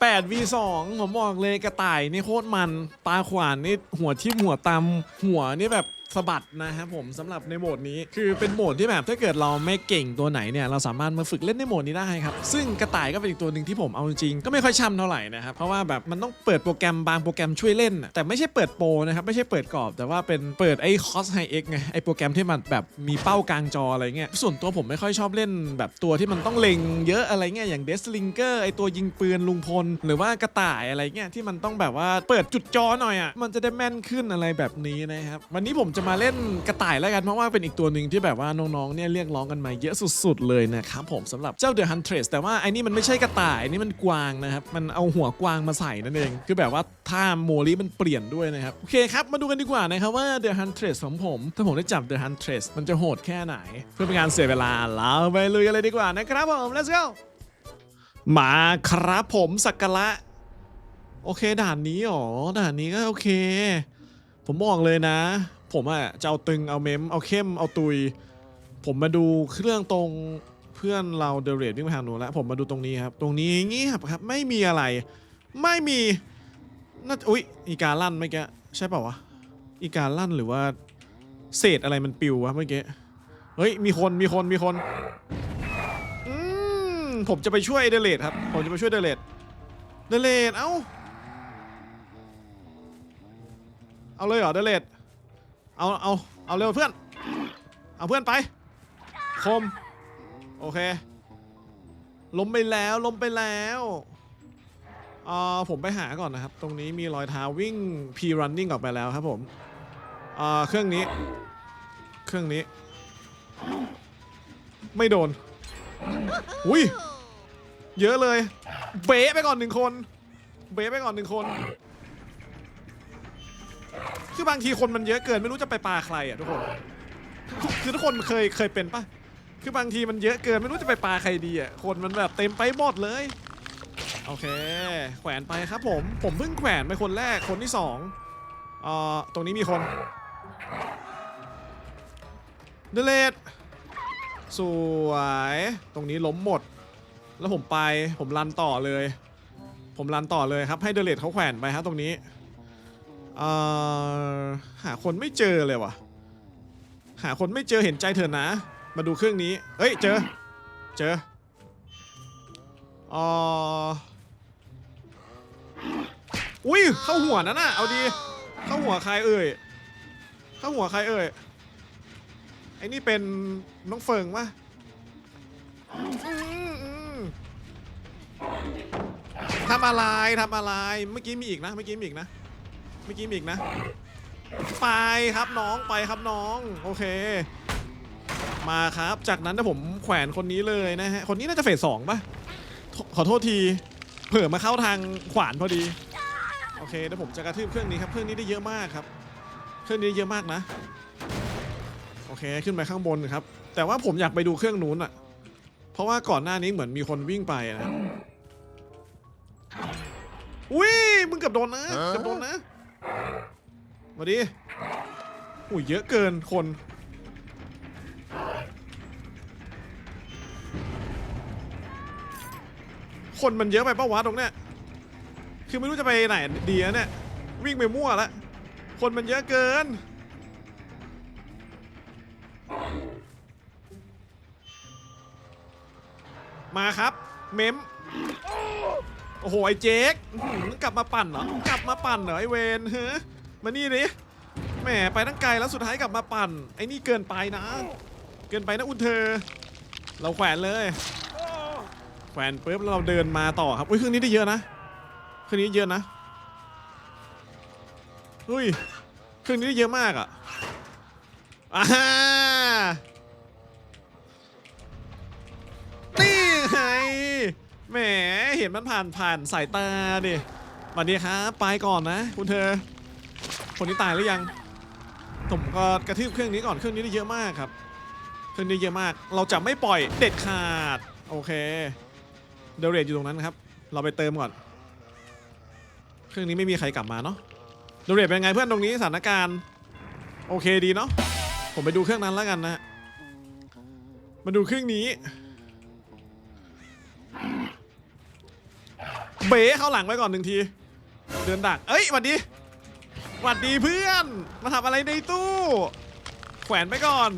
8 v 2ผมบอกเลยกระต่ายนี่โคตรมัน ตาขวานนี่หัวทิ่มหัวตำหัวนี่แบบ สะบัดนะครับผมสำหรับในโหมดนี้คือเป็นโหมดที่แบบถ้าเกิดเราไม่เก่งตัวไหนเนี่ยเราสามารถมาฝึกเล่นในโหมดนี้ได้ครับซึ่งกระต่ายก็เป็นอีกตัวหนึ่งที่ผมเอาจริงก็ไม่ค่อยช่ำเท่าไหร่นะครับเพราะว่าแบบมันต้องเปิดโปรแกรมบางโปรแกรมช่วยเล่น แต่ไม่ใช่เปิดโปรนะครับไม่ใช่เปิดกรอบแต่ว่าเป็นเปิดไอ้คอสไฮเอ็กไงไอ้โปรแกรมที่มันแบบมีเป้ากลางจออะไรเงี้ยส่วนตัวผมไม่ค่อยชอบเล่น แบบตัวที่มันต้องเล็งเยอะอะไรเงี้ยอย่างเดสลิงเกอร์ไอ้ตัวยิงปืนลุงพล หรือว่ากระต่ายอะไรเงี้ยที่มันต้องแบบว่าเปิดจุดจอหน่อยอะมันจะได้แม่นขึ้นอะไรแบบนี้นะครับวันนี้ผมจะมาเล่นกระต่ายแล้วกันเพราะว่าเป็นอีกตัวหนึ่งที่แบบว่าน้องๆเนี่ยเรียกร้องกันมาเยอะสุดๆเลยนะครับผมสำหรับเจ้า The Huntress แต่ว่าไอ้นี่มันไม่ใช่กระต่ายนี่มันกวางนะครับมันเอาหัวกวางมาใส่นั่นเองคือแบบว่าท่าโมลิมันเปลี่ยนด้วยนะครับโอเคครับมาดูกันดีกว่านะครับว่า The Huntress ของผมถ้าผมได้จับ The Huntress มันจะโหดแค่ไหน เพื่อเป็นการเสียเวลาเราไปลุยกันเลยดีกว่านะครับผม let's go มาครับผมสักกะละโอเคด่านนี้หรอด่านนี้ก็โอเค ผมบอกเลยนะ ผมอะจะเอาตึงเอาเมมเอาเข้มเอาตุย ผมมาดูเครื่องตรงเพื่อนเราเดเรดวิ่งไปทางนู้นแล้วผมมาดูตรงนี้ครับ ตรงนี้เงียบครับ ไม่มีอะไร ไม่มีน่าอุ้ยอีกาลั่นเมื่อกี้ใช่เปล่าวะอีกาลั่นหรือว่า เศษอะไรมันปิววะเมื่อกี้เฮ้ยมีคนมีคนมีคนอืมผมจะไปช่วยเดเรดครับ ผมจะไปช่วยเดเรดเดเรดเอ้าเอาเลยเหรอเดเลด เอาเอาเอาเร็วเพื่อน เอาเพื่อนไป คม โอเค ล้มไปแล้วล้มไปแล้วเอ่อผมไปหาก่อนนะครับ ตรงนี้มีรอยเท้าวิ่ง P running ออกไปแล้วครับผมเอ่อเครื่องนี้ เครื่องนี้ ไม่โดน อุ้ยเยอะเลย เบะไปก่อนหนึ่งคน เบะไปก่อนหนึ่งคน คือบางทีคนมันเยอะเกินไม่รู้จะไปปาใครอะทุกคน คือทุกคนเคยเคยเป็นปะคือบางทีมันเยอะเกินไม่รู้จะไปปาใครดีอะคนมันแบบเต็มไปหมดเลย โอเค แขวนไปครับผม ผมเพิ่งแขวนไปคนแรกคนที่สองเอ่อตรงนี้มีคนเดเลดสวย ตรงนี้ล้มหมด แล้วผมไปผมรันต่อเลย ผมรันต่อเลยครับให้เดเลดเขาแขวนไปครับตรงนี้ หาคนไม่เจอเลยว่ะ หาคนไม่เจอเห็นใจเถอะนะ มาดูเครื่องนี้ เฮ้ย เจอ เจออ่ออุ้ย เข้าหัวนั่นน่ะ เอาดี เข้าหัวใครเอ่ย เข้าหัวใครเอ่ย ไอ้นี่เป็นน้องเฟิงปะทำอะไร ทำอะไร เมื่อกี้มีอีกนะ เมื่อกี้มีอีกนะ มื่อกี้มีอีกนะ ไปครับน้องไปครับน้องโอเค มาครับ จากนั้นนะผมแขวนคนนี้เลยนะฮะคนนี้น่าจะเฟสสองป่ะขอขอโทษที เผื่อมาเข้าทางขวานพอดีโอเคเดี๋ยวผมจะกระทืบเครื่องนี้ครับเครื่องนี้ได้เยอะมากครับ เครื่องนี้เยอะมากนะโอเคขึ้นไปข้างบนครับ แต่ว่าผมอยากไปดูเครื่องนู้นอะเพราะว่าก่อนหน้านี้เหมือนมีคนวิ่งไปนะอุ้ยมึงเกือบโดนนะเกือบโดนนะ มาดิอุ้ยเยอะเกินคน คนมันเยอะไปปะวะตรงเนี้ยคือไม่รู้จะไปไหนดีนะเนี่ย วิ่งไปมั่วละคนมันเยอะเกิน มาครับ เมม โอ้โหไอ้เจ๊กกลับมาปั่นเหรอกลับมาปั่นเหรอไอ้เวนเฮ้มานี่ดิแหมไปตั้งไกลแล้วสุดท้ายกลับมาปั่นไอ้นี่เกินไปนะ เกินไปนะอุนเธอ เราแขวนเลยแขวนปุ๊บแล้วเราเดินมาต่อครับอุ้ยเครื่องนี้ได้เยอะนะเครื่องนี้เยอะนะอุ้ยเครื่องนี้ได้เยอะมากอะอ่านี่ไง แหมเห็นมันผ่านผ่านสายตาดิสวัสดีครับไปก่อนนะ คุณเธอ คนนี้ตายหรือยังผมก็กระทืบเครื่องนี้ก่อนเครื่องนี้ได้เยอะมากครับ เครื่องนี้เยอะมาก เราจะไม่ปล่อยเด็ดขาด โอเค เดลเรดอยู่ตรงนั้นครับ เราไปเติมก่อน เครื่องนี้ไม่มีใครกลับมาเนาะเดลเรดเป็นไงเพื่อนตรงนี้สถานการณ์ โอเคดีเนาะผมไปดูเครื่องนั้นแล้วกันนะมาดูเครื่องนี้ เบ๋เข้าหลังไปก่อนหนึ่งที เดินดัก เอ้ยหวัดดีหวัดดีเพื่อน มาทำอะไรในตู้ แขวนไปก่อน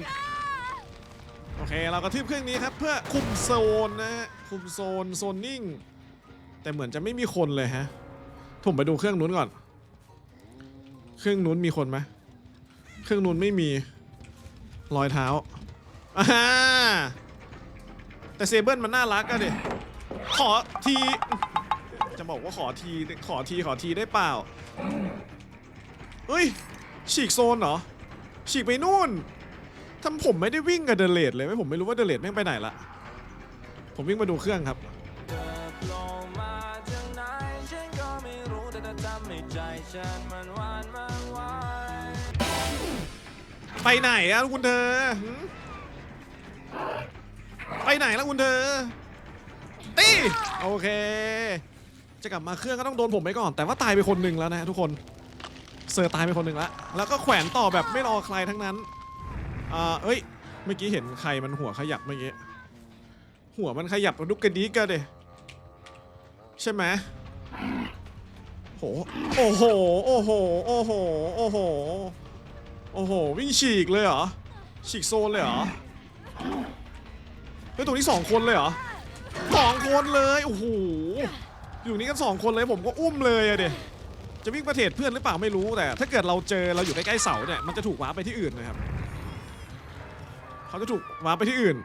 โอเค เรากระทืบเครื่องนี้ครับ เพื่อคุมโซนนะฮะคุมโซนโซนนิ่ง แต่เหมือนจะไม่มีคนเลยฮะผมไปดูเครื่องนู้นก่อน เครื่องนู้นมีคนไหมเครื่องนู้นไม่มีรอยเท้าอ่าแต่เซเบิลมันน่ารักอะดิขอที จะบอกว่าขอทีขอทีขอทีได้เปล่าเฮ้ย ฉีกโซนเหรอ ฉีกไปนู่นทำผมไม่ได้วิ่งกับเดเลดเลยไหมผมไม่รู้ว่าเดเลดแม่งไปไหนละผมวิ่งมาดูเครื่องครับไหนฉันก็ไม่รู้แต่ถ้าทำให้ใจฉันมันหวานมันไหวไปไหนอะคุณเธอ ไปไหนแล้วคุณเธอตีโอเค จะกลับมาเครื่องก็ต้องโดนผมไปก่อน แต่ว่าตายไปคนหนึ่งแล้วนะทุกคนเซอร์ตายไปคนหนึ่งแล้วแล้วก็แขวนต่อแบบไม่รอใครทั้งนั้นอ่าเอ้ยเมื่อกี้เห็นใครมันหัวขยับเมื่อกี้หัวมันขยับกระดุกกระดิกกันเดใช่ไหมโหโอ้โหโอ้โหโอ้โหโอ้โหโอ้โหวิ่งฉีกเลยเหรอฉีกโซนเลยเหรอเฮ้ยตรงนี้สองคนเลยเหรอสองคนเลยโอ้โห อยู่นี่กันสองคนเลยผมก็อุ้มเลยอะเดจะวิ่งประเทศเพื่อนหรือเปล่าไม่รู้แต่ ถ้าเกิดเราเจอเราอยู่ใกล้ๆเสาเนี่ยมันจะถูกว้าร์ไปที่อื่นนะครับเขาจะถูกว้าร์ไปที่อื่น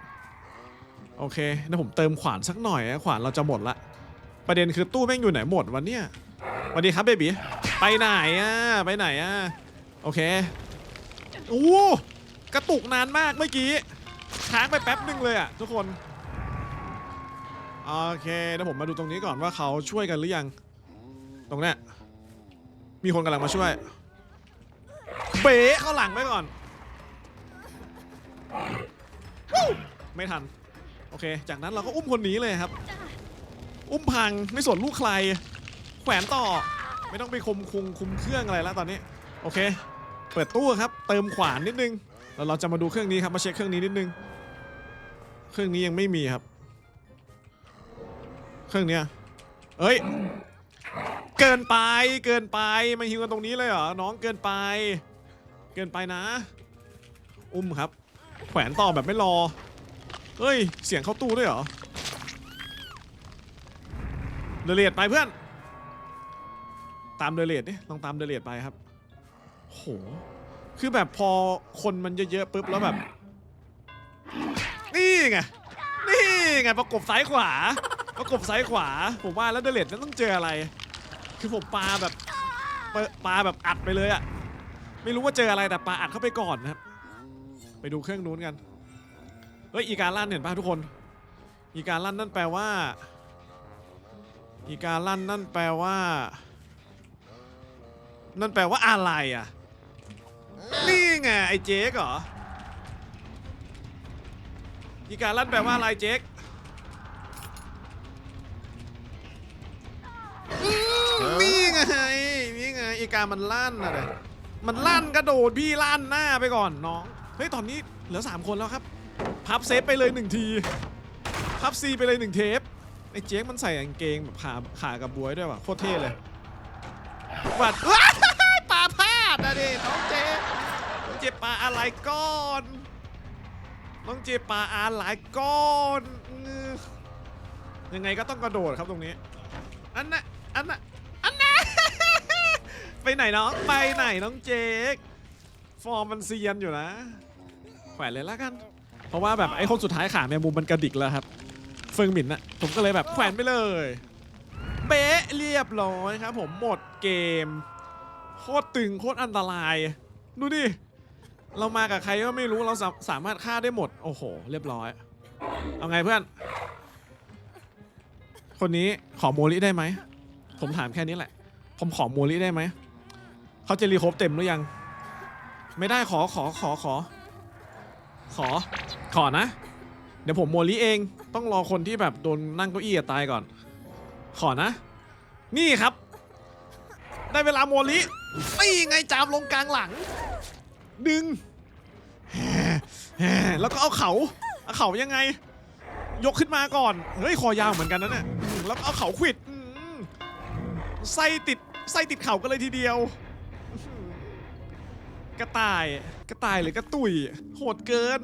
โอเคเดี๋ยวผมเติมขวานสักหน่อยขวานเราจะหมดละประเด็นคือตู้แม่งอยู่ไหนหมดวันเนี้ยวัสดีครับเบบีไปไหนอะไปไหนอะโอเคโอ้โหกระตุกนานมากเมื่อกี้ค้างไปแป๊บหนึ่งเลยอะทุกคน โอเคเดี๋ยวผมมาดูตรงนี้ก่อนว่าเขาช่วยกันหรือยัง ตรงเนี้ยมีคนกำลังมาช่วย เบ๋เข้าหลังไปก่อน ไม่ทัน โอเค จากนั้นเราก็อุ้มคนนี้เลยครับ อุ้มพังไม่สนลูกใคร แขวนต่อ ไม่ต้องไปคุมคุมคุมเครื่องอะไรแล้วตอนนี้ โอเค เปิดตู้ครับ เติมขวานนิดนึง แล้วเราจะมาดูเครื่องนี้ครับ มาเช็คเครื่องนี้นิดนึง เครื่องนี้ยังไม่มีครับ เครื่องเนี้ยเอ้ย เกินไป เกินไป มาฮิวกันตรงนี้เลยเหรอ น้องเกินไป เกินไปนะ อุ้มครับ แขวนต่อแบบไม่รอ เฮ้ย เสียงเข้าตู้ด้วยเหรอเดเลดไปเพื่อน ตามเดเลดดิลองตามเดเลดไปครับ โห คือแบบพอคนมันเยอะๆปุ๊บแล้วแบบ นี่ไง นี่ไงประกบซ้ายขวา ประกบซ้ายขวา ผมว่าแล้วเดเลดนั้นต้องเจออะไร คือผมปาแบบปาปาแบบอัดไปเลยอะไม่รู้ว่าเจออะไรแต่ปาอัดเข้าไปก่อนนะครับ ไปดูเครื่องนู้นกัน เฮ้ยอีการลั่นเห็นป่ะทุกคน อีการลั่นนั่นแปลว่า อีการลั่นนั่นแปลว่า นั่นแปลว่าอะไรอะ นี่ไงไอ้เจ๊กเหรอ อีการลั่นแปลว่าอะไรเจ๊ก นี่ไงนี่ไงอีการมันลั่นอะไรมันลั่นกระโดดพี่ลั่นหน้าไปก่อนน้องเฮ้ยตอนนี้เหลือ 3 คนแล้วครับ พับเซฟไปเลยหนึ่งทีพับซีไปเลยหนึ่งเทปไอ้เจ๊กมันใส่กางเกงแบบขาขากับบวยด้วยว่ะโคตรเท่เลยวัดว้าปลาพลาดอะดิน้องเจ๊น้องเจ๊ปลาอะไรก้อนน้องเจ๊ปลาอะไรก้อนยังไงก็ต้องกระโดดครับตรงนี้อันน่ะ อันน่ะอันน่ะ ไปไหนน้อง ไปไหนน้องเจ๊กฟอร์มมันเซียนอยู่นะ แขวนเลยละกัน เพราะว่าแบบไอ้คนสุดท้ายขาแมงมุมมันกระดิกแล้วครับ เฟิงหมินอะผมก็เลยแบบแขวนไปเลย เบ๊ะเรียบร้อยครับ ผมหมดเกม โคตรตึงโคตรอันตราย ดูดิ เรามากับใครก็ไม่รู้เราสาสามารถฆ่าได้หมด โอ้โห เรียบร้อย เอาไงเพื่อน คนนี้ขอโมลิได้ไหม ผมถามแค่นี้แหละ ผมขอโมลิได้ไหม เขาจะรีโครบเต็มหรือยัง ไม่ได้ขอขอขอขอ ขอ ขอนะ เดี๋ยวผมโมลิเอง ต้องรอคนที่แบบโดนนั่งเก้าอี้ตายก่อน ขอนะ นี่ครับ ได้เวลาโมลินี่ไงจามลงกลางหลัง ดึง แล้วก็เอาเขา เอาเขายังไง ยกขึ้นมาก่อน เฮ้ย คอยาวเหมือนกันนะเนี่ย แล้วเอาเขาขวิด ไส้ติดไส้ติดเข่ากันเลยทีเดียว กระต่ายกระต่ายหรือกระตุยโหดเกิน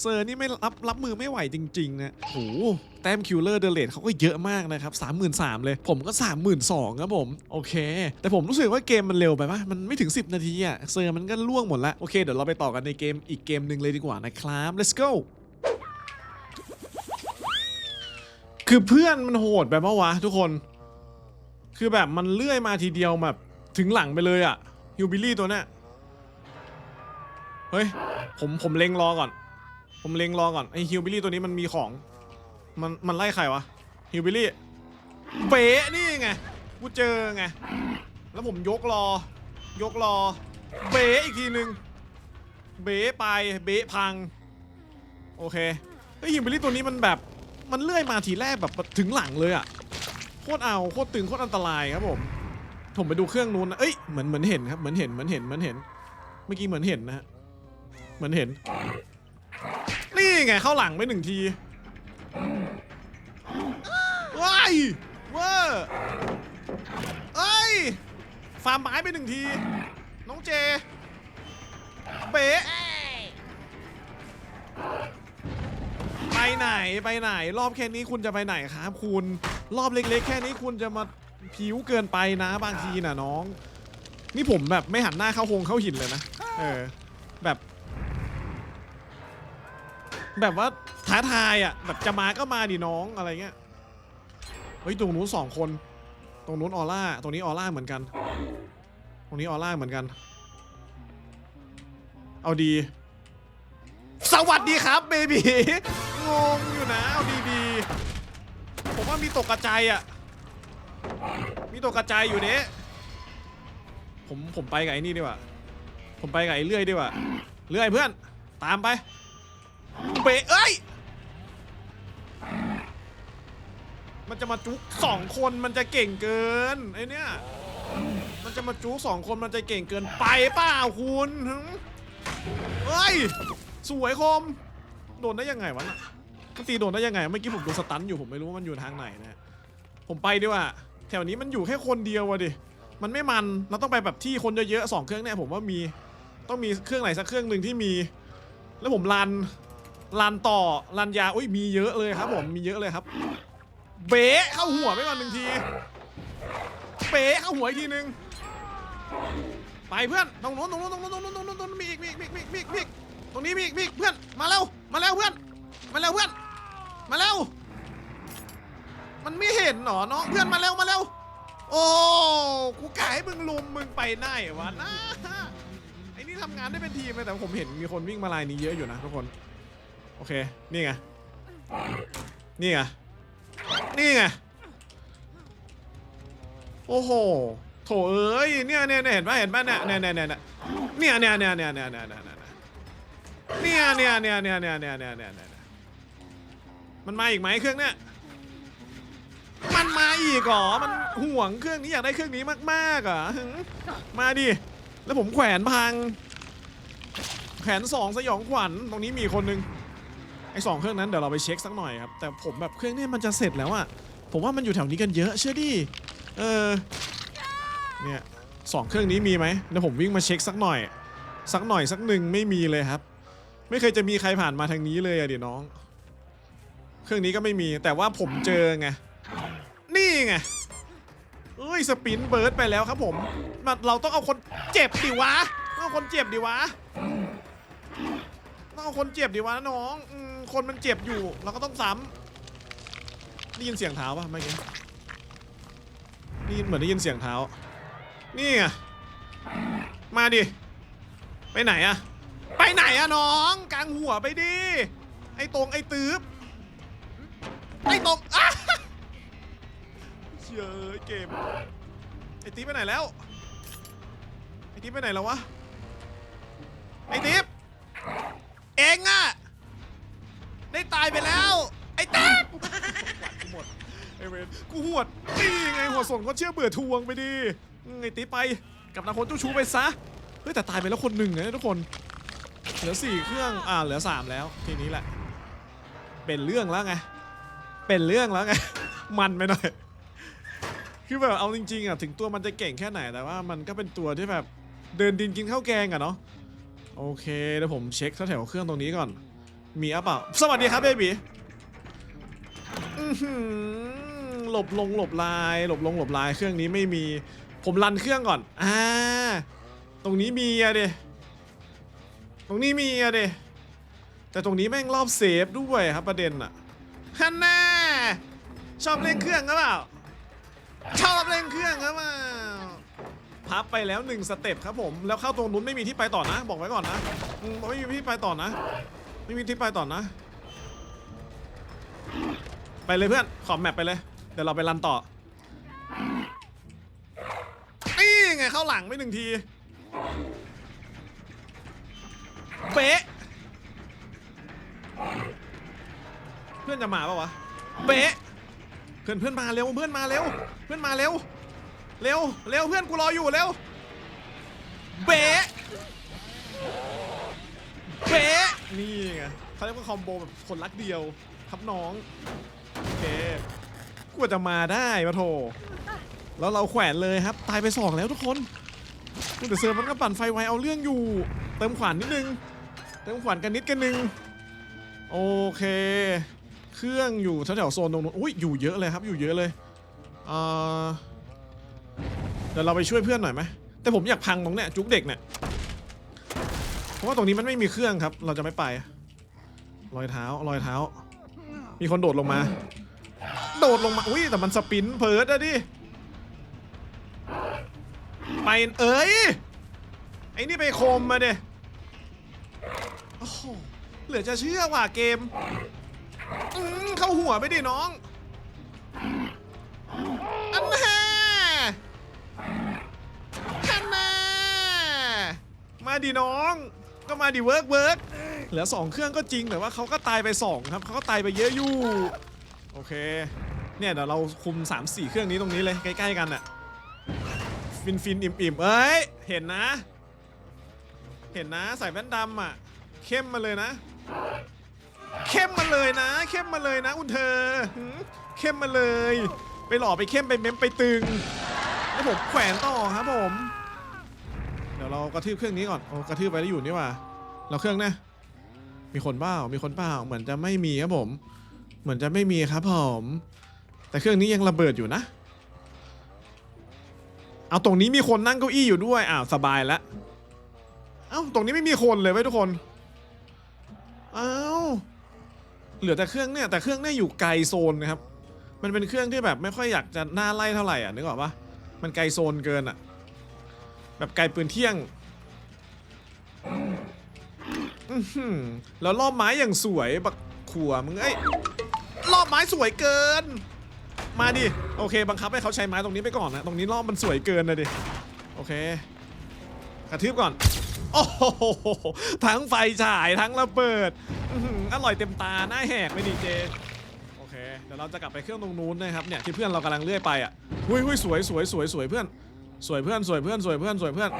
เซอร์นี่ไม่รับรับมือไม่ไหวจริง ๆ นะโหแต้มคิวเลอร์เดเลทเขาก็เยอะมากนะครับ33,000เลย ผมก็ 32,000ครับผม โอเค แต่ผมรู้สึกว่าเกมมันเร็วไปปะมันไม่ถึง 10 นาทีอะเซอร์มันก็ล่วงหมดละโอเค เดี๋ยวเราไปต่อกันในเกมอีกเกมหนึ่งเลยดีกว่านะครับ let's go คือเพื่อนมันโหดไปปะวะทุกคน คือแบบมันเลื่อยมาทีเดียวแบบถึงหลังไปเลยอะฮิวบิลลี่ตัวเนี้ยเฮ้ยผมผมเล็งรอก่อน ผมเล็งรอก่อนไอฮิวบิลลี่ตัวนี้มันมีของ มันมันไล่ใครวะฮิวบิลลี่เป๊ะนี่ไงกูเจอไงแล้วผมยกรอ ยกรอ เบะอีกทีหนึ่งเบะไปเบะพัง โอเคไอฮิวบิลลี่ตัวนี้มันแบบมันเลื่อยมาทีแรกแบบถึงหลังเลยอะ คตรเอาโคตรตึงโคตรอันตรายครับผมผมไปดูเครื่องนู้นนะเอ้ยเหมือนเหมือนเห็นครับเหมือนเห็นเหมือนเห็นเหมือนเห็น เมื่อกี้เหมือนเห็นนะฮะเหมือนเห็น นี่ไงเข้าหลังไปหนึ่งทีว้ายเวอร์เอ้ยฟาร์มไม้ไปหนึ่งที น้องเจ เบ๊ะ ไปไหนไปไหน รอบแค่นี้คุณจะไปไหนครับคุณรอบเล็กๆ แค่นี้คุณจะมาผิวเกินไปนะบางทีน่ะน้อง นี่ผมแบบไม่หันหน้าเข้าโคงเข้าหินเลยนะเออแบบ แบบว่าท้าทายอะแบบจะมาก็มาดิน้องอะไรเงี้ยเฮ้ยตรงนู้นสองคน ตรงนู้นออร่าตรงนี้ออร่าเหมือนกัน ตรงนี้ออร่าเหมือนกัน เอาดี สวัสดีครับเบบี งงอยู่นะเอาดีๆ ผมว่ามีตกกระจายอะ มีตกกระจายอยู่เนี้ผมผมไปกับไอ้นี่ดีกว่า ผมไปกับไอ้เลื่อยดีกว่า เลื่อยเพื่อน ตามไปเบะเอ้ย มันจะมาจุกสองคนมันจะเก่งเกินไอเนี้ยมันจะมาจุกสองคนมันจะเก่งเกินไปเปล่าคุณเฮ้ย สวยคม โดนได้ยังไงวะน่ะ มันตีโดนได้ยังไง เมื่อกี้ผมโดนสตันอยู่ผมไม่รู้ว่ามันอยู่ทางไหนนะผมไปดีกว่า แถวนี้มันอยู่แค่คนเดียวอะดิ มันไม่มัน เราต้องไปแบบที่คนเยอะๆสองเครื่องเนี่ยผมว่ามี ต้องมีเครื่องไหนสักเครื่องหนึ่งที่มี แล้วผมรันรันต่อรันยา อุ้ยมีเยอะเลยครับผม มีเยอะเลยครับ เบะเข้าหัวไปก่อนหนึ่งที เบะเข้าหัวอีกทีหนึ่งไปเพื่อน ตรงโน้นตรงโน้นตรงโน้นตรงโน้นตรงโน้นตรงโน้นมีอีกมีอีกมีอีกมีอีกมีอีกมีอีกตรงนี้มีอีกมีอีกเพื่อน มาเร็ว มาเร็วเพื่อน มาเร็วเพื่อน มาเร็วมันไม่เห็นหรอน้องเพื่อนมาเร็วมาเร็วโอ้กูกะให้มึงลุมมึงไปไหนวะนะไอ้นี่ทำงานได้เป็นทีมเลยแต่ผมเห็นมีคนวิ่งมาลายนี้เยอะอยู่นะทุกคน โอเค นี่ไง นี่ไง นี่ไง โอ้โห โถเอ้ย เนี่ยเนี่ยเนี่ยเห็นป่ะเห็นป่ะเนี่ยเนี่ยเนี่ยเนี่ยเนี่ยเนี่ยเนี่ยเนี่ยเนี่ยเนี่ยเนี่ยเนี่ยเนี่ยเนี่ยเนี่ยเนี่ยเนี่ยเนี่ย มันมาอีกไหมเครื่องเนี่ยมันมาอีกเหรอมันห่วงเครื่องนี้อยากได้เครื่องนี้มากๆอะหึมาดิแล้วผมแขวนพัง แขวนสองสยองขวัญตรงนี้มีคนนึงไอ้สองเครื่องนั้นเดี๋ยวเราไปเช็คสักหน่อยครับแต่ผมแบบเครื่องเนี้มันจะเสร็จแล้วอะผมว่ามันอยู่แถวนี้กันเยอะเชื่อดิเออเนี่ยสองเครื่องนี้มีไหมเดี๋ยวผมวิ่งมาเช็คสักหน่อย สักหน่อยสักหนึ่งไม่มีเลยครับ ไม่เคยจะมีใครผ่านมาทางนี้เลยอะดิน้อง เครื่องนี้ก็ไม่มีแต่ว่าผมเจอไง นี่ไงเอ้ยสปินเบิร์ดไปแล้วครับผมมาเราต้องเอาคนเจ็บดิวะต้องเอาคนเจ็บดิวะต้องเอาคนเจ็บดิวะน้องอมคนมันเจ็บอยู่เราก็ต้องซ้ำได้ยินเสียงเท้าปะเมื่อกี้ได้ยินเหมือนได้ยินเสียงเท้า นี่ไงมาดิไปไหนอะไปไหนอะน้อง กลางหัวไปดิไอ้ตรงไอ้ตืบ ไอ้ตรงอะเชื่อเกม ไอ้ตีบไปไหนแล้ว ไอ้ตีบไปไหนแล้ววะ ไอ้ตีบเองอะได้ตายไปแล้ว ไอ้แต๊บกูหมดไอ้เวนกูหวดนี่ไงหัวส่งก็เชื่อเบื่อทวงไปดิไอ้ตีไป กับนาคนเจ้าชู้ไปซะ เฮ้ยแต่ตายไปแล้วคนหนึ่งนะทุกคน เหลือสี่เครื่อง อ่าเหลือสามแล้วทีนี้แหละ เป็นเรื่องแล้วไง เป็นเรื่องแล้วไง มันไปหน่อย คือแบบเอาจริงๆอะถึงตัวมันจะเก่งแค่ไหนแต่ว่ามันก็เป็นตัวที่แบบเดินดินกินข้าวแกงอะเนาะโอเคเดี๋ยวผมเช็คแถวเครื่องตรงนี้ก่อน มีอะเปล่าสวัสดีครับเบบีอื้อหือหลบลงหลบลาย หลบลงหลบลายเครื่องนี้ไม่มี ผมรันเครื่องก่อนอ่าตรงนี้มีอะเดตรงนี้มีอะเดแต่ตรงนี้แม่งรอบเซฟด้วยครับประเด็นอะฮันน่า ชอบเล่นเครื่องหรือเปล่า ชอบเล่นเครื่องครับมาพับไปแล้วหนึ่งสเต็ปครับผม แล้วเข้าตรงนู้นไม่มีที่ไปต่อนะ บอกไว้ก่อนนะอืมไม่มีที่ไปต่อนะ ไม่มีที่ไปต่อนะ ไปเลยเพื่อน ขอบแมปไปเลย เดี๋ยวเราไปรันต่อ นี่ไงเข้าหลังไปหนึ่งที เป๊ะ เพื่อนจะมาปะวะ เป๊ะ เพื่อนเพื่อนมาเร็วเพื่อนมาเร็วเพื่อนมาเร็วเร็วเร็วเพื่อนกูรออยู่เร็วเป๊ะเป๊ะนี่ไงเขาเรียกว่าคอมโบแบบคนรักเดียวครับน้องโอเคกว่าจะมาได้มาโถแล้วเราแขวนเลยครับ ตายไปสองแล้วทุกคนแต่เซอร์มันก็ปั่นไฟไวเอาเรื่องอยู่ เติมขวานนิดนึง เติมขวานกันนิดกันนึง โอเค เครื่องอยู่แถวๆโซนตรงนู้นอุ้ยอยู่เยอะเลยครับอยู่เยอะเลยเดี๋ยวเราไปช่วยเพื่อนหน่อยไหมแต่ผมอยากพังตรงเนี้ยจุกเด็กเนี่ยเพราะว่าตรงนี้มันไม่มีเครื่องครับ เราจะไม่ไปรอยเท้ารอยเท้า มีคนโดดลงมา โดดลงมาอุ้ยแต่มันสปินเพิร์ดอะดิไปเอ้ยไอ้นี่ไปโคมมาเด้โอ้โหเหลือจะเชื่อว่ะเกม อืมเข้าหัวไปดิน้องอันแน่อันแน่มาดิน้อง ก็มาดิเวิร์กเวิร์กเหลือสองเครื่องก็จริงแต่ว่าเขาก็ตายไปสองครับเขาก็ตายไปเยอะอยู่ โอเค เนี่ยเดี๋ยวเราคุม 3 4 เครื่องนี้ตรงนี้เลยใกล้ๆกันอะฟินฟินอิ่มอิ่มๆเอ้ย เห็นนะ เห็นนะใส่แว่นดำอะ เข้มมาเลยนะ เข้มมาเลยนะ เข้มมาเลยนะ อุนเธอเข้มมาเลย ไปหล่อไปเข้มไปเม้มไปตึงแล้วผมแขวนต่อครับผม เดี๋ยวเรากระทืบเครื่องนี้ก่อนโอ้กระทืบไปได้อยู่นี่ว่าเราเครื่องนะ มีคนเปล่ามีคนเปล่าเหมือนจะไม่มีครับผม เหมือนจะไม่มีครับผม แต่เครื่องนี้ยังระเบิดอยู่นะ เอาตรงนี้มีคนนั่งเก้าอี้อยู่ด้วยอ้าวสบายแล้วเอ้าตรงนี้ไม่มีคนเลยไว้ทุกคน อ้าว เหลือแต่เครื่องเนี่ยแต่เครื่องเนี่ยอยู่ไกลโซนนะครับ มันเป็นเครื่องที่แบบไม่ค่อยอยากจะหน้าไล่เท่าไหร่อะนึกออกปะมันไกลโซนเกินอะ แบบไกลปืนเที่ยงแล้วรอบไม้อย่างสวยบักขัวมึงเอ้รอบไม้สวยเกิน มาดิโอเค บังคับให้เขาใช้ไม้ตรงนี้ไปก่อนนะตรงนี้รอบมันสวยเกินนะดิโอเคกระทืบก่อน โอ้โหทั้งไฟฉายทั้งระเบิด อื้อหืออร่อยเต็มตาหน้าแหกไม่ดีเจ โอเค เดี๋ยวเราจะกลับไปเครื่องตรงนู้นนะครับเนี่ยที่เพื่อนเรากำลังเลื่อยไปอะหุ้ยหุ้ยสวยสวยสวยสวยเพื่อน สวยเพื่อนสวยเพื่อนสวยเพื่อนสวยเพื่อน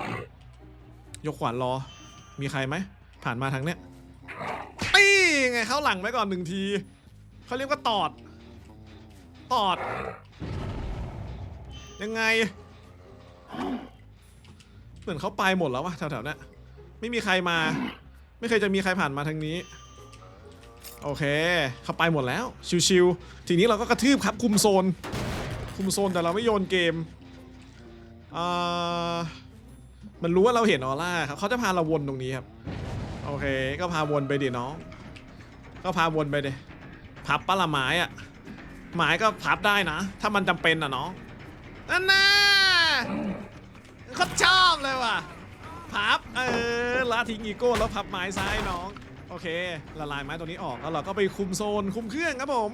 ยกขวานรอ มีใครไหม ผ่านมาทางเนี้ยปี้ไงเข้าหลังไว้ก่อนหนึ่งที เขาเรียกว่าตอด ตอด ยังไง เหมือนเขาไปหมดแล้ววะแถวๆเนี้ยไม่มีใครมา ไม่เคยจะมีใครผ่านมาทางนี้ โอเค เขาไปหมดแล้ว ชิวๆทีนี้เราก็กระทืบครับ คุมโซน คุมโซนแต่เราไม่โยนเกมอ่ามันรู้ว่าเราเห็นออร่าครับเขาจะพาเราวนตรงนี้ครับ โอเค ก็พาวนไปดิน้อง ก็พาวนไปดิพับปละไม้อะไม้ก็พับได้นะ ถ้ามันจำเป็นอะน้องนั่นน่ะเขาชอบเลยว่ะพับเออละทิ้งอีโก้แล้วพับไม้ซ้ายน้อง โอเค ละลายไม้ตรงนี้ออกแล้วเราก็ไปคุมโซนคุมเครื่องครับผม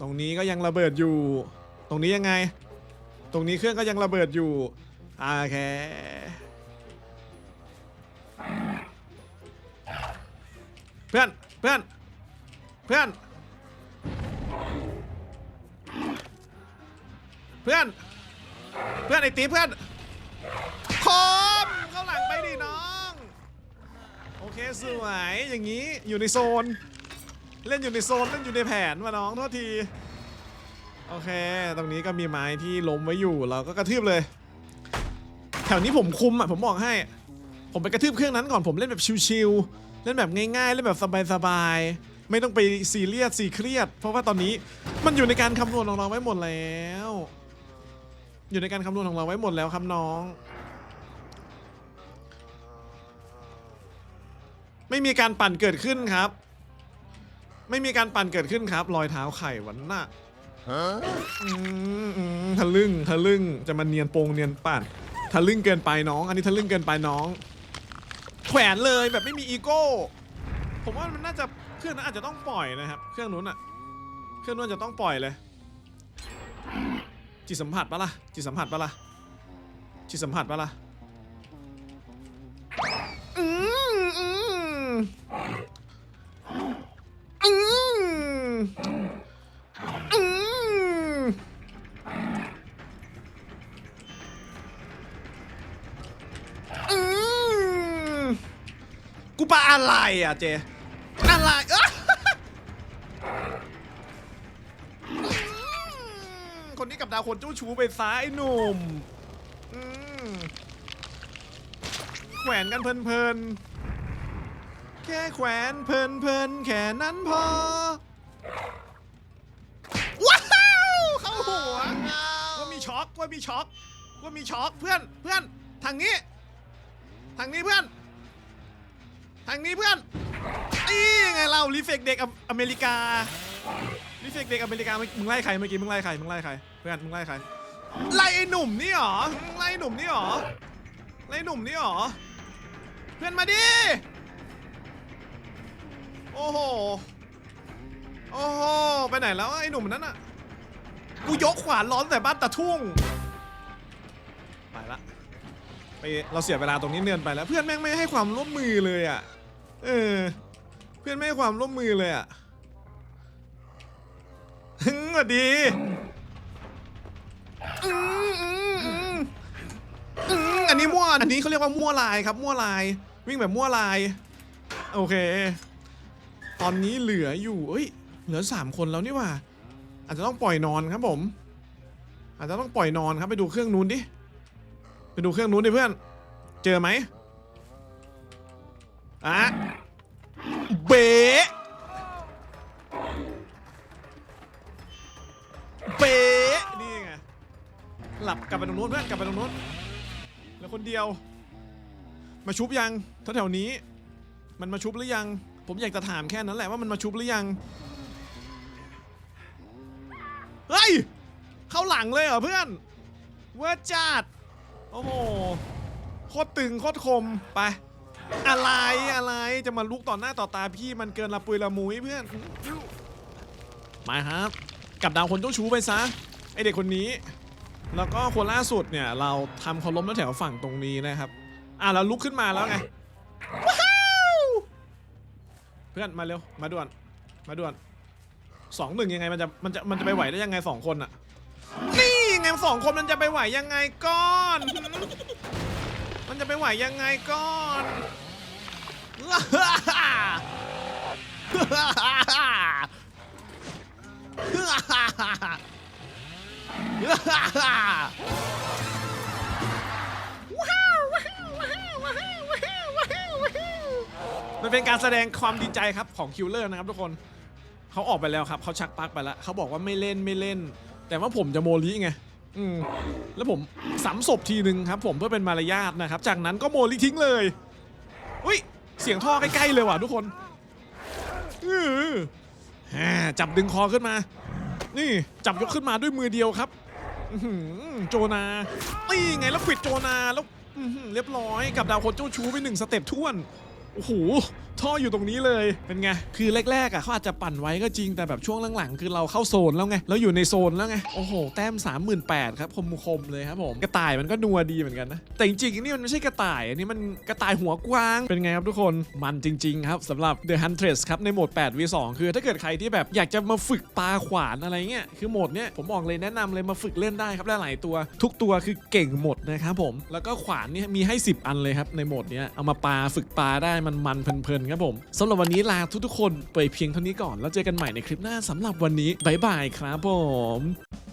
ตรงนี้ก็ยังระเบิดอยู่ ตรงนี้ยังไง ตรงนี้เครื่องก็ยังระเบิดอยู่โอเคเพื่อนเพื่อนเพื่อนเพื่อน เพื่อนไอ้ตีเพื่อนคอมเข้าหลังไปดิน้อง อเคสวยอย่างนี้อยู่ในโซน เล่นอยู่ในโซนเล่นอยู่ในแผนว่ะน้องโทษทีโอเค ตรงนี้ก็มีไม้ที่ล้มไว้อยู่เราก็กระทืบเลย แถวนี้ผมคุมอะผมบอกให้ ผมไปกระทืบเครื่องนั้นก่อนผมเล่นแบบชิวๆเล่นแบบง่ายๆเล่นแบบสบายๆไม่ต้องไปซีเรียสซีเครียด เพราะว่าตอนนี้มันอยู่ในการคำนวณของเราไว้หมดแล้ว อยู่ในการคำนวณของเราไว้หมดแล้วครับน้อง ไม่มีการปั่นเกิดขึ้นครับ ไม่มีการปั่นเกิดขึ้นครับ รอยเท้าไข่วันน่ะอืมอืมทะลึ่งทะลึ่งจะมาเนียนโปงเนียนปั่นทะลึ่งเกินไปน้อง อันนี้ทะลึ่งเกินไปน้องแขวนเลยแบบไม่มีอีโก้ ผมว่ามันน่าจะเครื่องนั้นอาจจะต้องปล่อยนะครับ เครื่องนู้นอะเครื่องนู้นจะต้องปล่อยเลย จิตสัมผัสปะล่ะจิตสัมผัสปะล่ะจิตสัมผัสปะล่ะอืมอืม อืมอืมอืมกูปาอะไรอะเจ อะไรเอ้ยคนนี้กับดาวคนเจ้าชู้ไปซ้ายหนุ่มอืมแขวนกันเพลินๆ แค่แขวนเพลินๆแค่นั้นพอ ว้าวเข้าหัวว่ามีช็อกว่ามีช็อกว่ามีช็อกเพื่อนเพื่อนทางนี้ ทางนี้เพื่อน ทางนี้เพื่อนนี่ไงเรารีเฟกเด็กออเมริการีเฟกเด็กอเมริกาเมื่อมึงไล่ใครเมื่อกี้มึงไล่ใครมึงไล่ใครเพื่อนมึงไล่ใครไล่ไอ้หนุ่มนี่หรอมึงไล่ไอ้หนุ่มนี่หรอไล่หนุ่มนี่หรอเพื่อนมาดิ โอ้โห โอ้โห ไปไหนแล้วไอ้หนุ่มนั้นอะ กูยกขวานร้อนแต่บ้านตะทุ่ง ไปละ ไปเราเสียเวลาตรงนี้เนินไปแล้ว เพื่อนแม่งไม่ให้ความร่วมมือเลยอะ เออ เพื่อนไม่ให้ความร่วมมือเลยอะฮึ่งสวัสดีอืมอืมอืมอืมอันนี้มั่ว อันนี้เขาเรียกว่ามั่วลายครับ มั่วลาย วิ่งแบบมั่วลาย โอเค ตอนนี้เหลืออยู่ เอ้ย เหลือสามคนแล้วนี่ว่า อาจจะต้องปล่อยนอนครับผม อาจจะต้องปล่อยนอนครับไปดูเครื่องนู้นดิ ไปดูเครื่องนู้นดิเพื่อน เจอไหมอะเบะเบะนี่ไง หลับกลับไปตรงนู้นเพื่อนกลับไปตรงนู้น แล้วคนเดียว มาชุบยังแถวๆนี้ มันมาชุบหรือยัง ผมอยากจะถามแค่นั้นแหละว่ามันมาชุบหรือยัง เฮ้ย เข้าหลังเลยเหรอเพื่อนเวอร์จัดโอ้โห โคตรตึงโคตรคมไป อะไรอะไรจะมาลุกต่อหน้าต่อตาพี่มันเกินละปุยละมุยเพื่อน มาครับกับดาวคนเจ้าชู้ไปซะ ไอเด็กคนนี้ แล้วก็คนล่าสุดเนี่ย เราทำเขาล้มแล้วแถวฝั่งตรงนี้นะครับ อะเราลุกขึ้นมาแล้วไง พื่อนมาเร็วมาด่วนมาด่วนสองหนึ่งยังไงมันจะมันจะมันจะไปไหวได้ยังไงสองคนอะนี่ไงสองคนมันจะไปไหวยังไงก้อน มันจะไปไหวยังไงก้อน มันเป็นการแสดงความดีใจครับของคิวเลอร์นะครับทุกคนเขาออกไปแล้วครับเขาชักปลั๊กไปแล้วเขาบอกว่าไม่เล่นไม่เล่น แต่ว่าผมจะโมลิไงอืมแล้วผมสามศพทีหนึ่งครับ ผมเพื่อเป็นมารยาทนะครับ จากนั้นก็โมลิทิ้งเลยอุ้ยเสียงท่อใกล้ๆเลยว่ะทุกคนอือฮ่าจับดึงคอขึ้นมา นี่จับยกขึ้นมาด้วยมือเดียวครับโจนานี่ไงแล้วขวิดโจนาแล้วเรียบร้อยกับดาวโคเจ้าชูไปหนึ่งสเต็ปท้วน โอ้โหท่ออยู่ตรงนี้เลยเป็นไงคือแรกๆอะเขาอาจจะปั่นไว้ก็จริงแต่แบบช่วงหลังๆ คือเราเข้าโซนแล้วไงแล้วอยู่ในโซนแล้วไงโอ้โหแต้ม 38,000ครับคมๆเลยครับผมกระต่ายมันก็นัวดีเหมือนกันนะแต่จริงๆนี่มันไม่ใช่กระต่ายอันนี้มันกระต่ายหัวกว้างเป็นไงครับทุกคนมันจริง ๆ ครับสำหรับ The Huntress ครับในโหมด 8v2 คือถ้าเกิดใครที่แบบอยากจะมาฝึกปลาขวานอะไรเงี้ยคือโหมดเนี้ยผมบอกเลยแนะนำเลยมาฝึกเล่นได้ครับหลายตัว ทุกตัวคือเก่งหมดนะครับผมแล้วก็ขวานเนี่ยมีให้ 10 อันเลยครับในโหมดเนี้ยเอามาปลาฝึกปลาได้มันๆเพลินๆครับผมสำหรับวันนี้ลาทุกๆคนไปเพียงเท่านี้ก่อนแล้วเจอกันใหม่ในคลิปหน้าสำหรับวันนี้บ๊ายบายครับผม